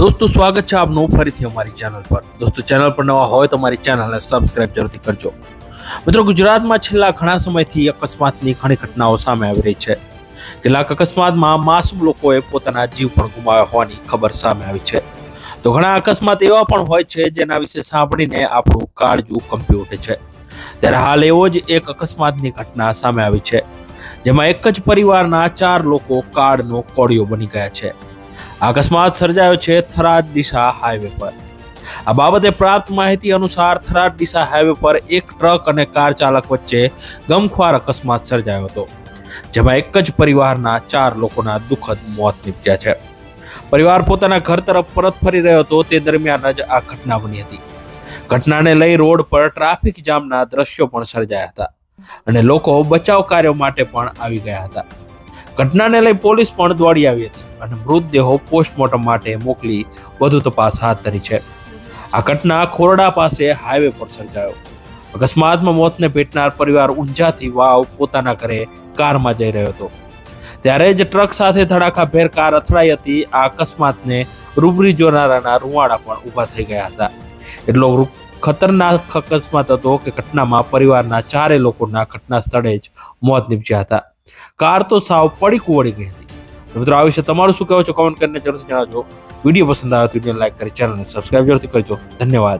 દોસ્તો, સ્વાગત છે આપનું ફરીથી અમારી ચેનલ પર. દોસ્તો ચેનલ પર નવા હોય તો અમારી ચેનલને સબસ્ક્રાઇબ જરૂરથી કરજો. મિત્રો, ગુજરાતમાં છેલ્લા ઘણા સમયથી અકસ્માતની ઘણી ઘટનાઓ સામે આવી રહી છે. કેટલાક અકસ્માતમાં માસૂમ લોકોએ પોતાના જીવ પણ ગુમાવ્યા હોવાની ખબર સામે આવી છે. તો ઘણા અકસ્માત એવા પણ હોય છે જેના વિશે સાંભળીને આપણું કાળજું કંપી ઉઠે છે. ત્યારે હાલ એવો જ એક અકસ્માતની ઘટના સામે આવી છે, જેમાં એક જ પરિવારના ચાર લોકો કાળનો કોળિયો બની ગયા છે. અકસ્માત સર્જાયો છે થરાદ દિશા હાઈવે પર. આ બાબતે પ્રાપ્ત માહિતી અનુસાર થરાદ દિશા હાઈવે પર એક ટ્રક અને કાર ચાલક વચ્ચે ગમખ્વાર અકસ્માત સર્જાયો હતો, જેમાં એક જ પરિવારના ચાર લોકોના દુઃખદ મોત નીપજ્યા છે. પરિવાર પોતાના ઘર તરફ પરત ફરી રહ્યો હતો, તે દરમિયાન જ આ ઘટના બની હતી. ઘટનાને લઈ રોડ પર ટ્રાફિક જામના દ્રશ્યો પણ સર્જાયા હતા અને લોકો બચાવ કાર્યો માટે પણ આવી ગયા હતા. ઘટનાને લઈ પોલીસ પણ દોડી આવી હતી અને મૃતદેહો પોસ્ટમોર્ટમ માટે મોકલી વધુ તપાસ હાથ ધરી છે. આ ઘટના ખોરડા પાસે હાઈવે પર સર્જાયો. અકસ્માતમાં મોતને ભેટનાર પરિવાર ઊંઝાથી વાવ પોતાના ઘરે કારમાં જઈ રહ્યો હતો. ત્યારે જ ટ્રક સાથે ધડાકાભેર કાર અથડાઈ હતી. આ અકસ્માતને રૂબરી જોનારાના રૂવાડા પણ ઊભા થઈ ગયા હતા. એટલો ખતરનાક અકસ્માત હતો કે ઘટનામાં પરિવારના ચારે લોકોના ઘટના સ્થળે જ મોત નીપજ્યા હતા. કાર તો સાવ પડી વળી ગઈ હતી. મિત્રો, આ વિશે તમારું શું કહેવું છે? કોમેન્ટ કરીને જરૂરથી જણાવજો. વીડિયો પસંદ આવે તો વીડિયો લાઈક કરી ચેનલને સબસ્ક્રાઈબ જરૂરથી કરજો. ધન્યવાદ.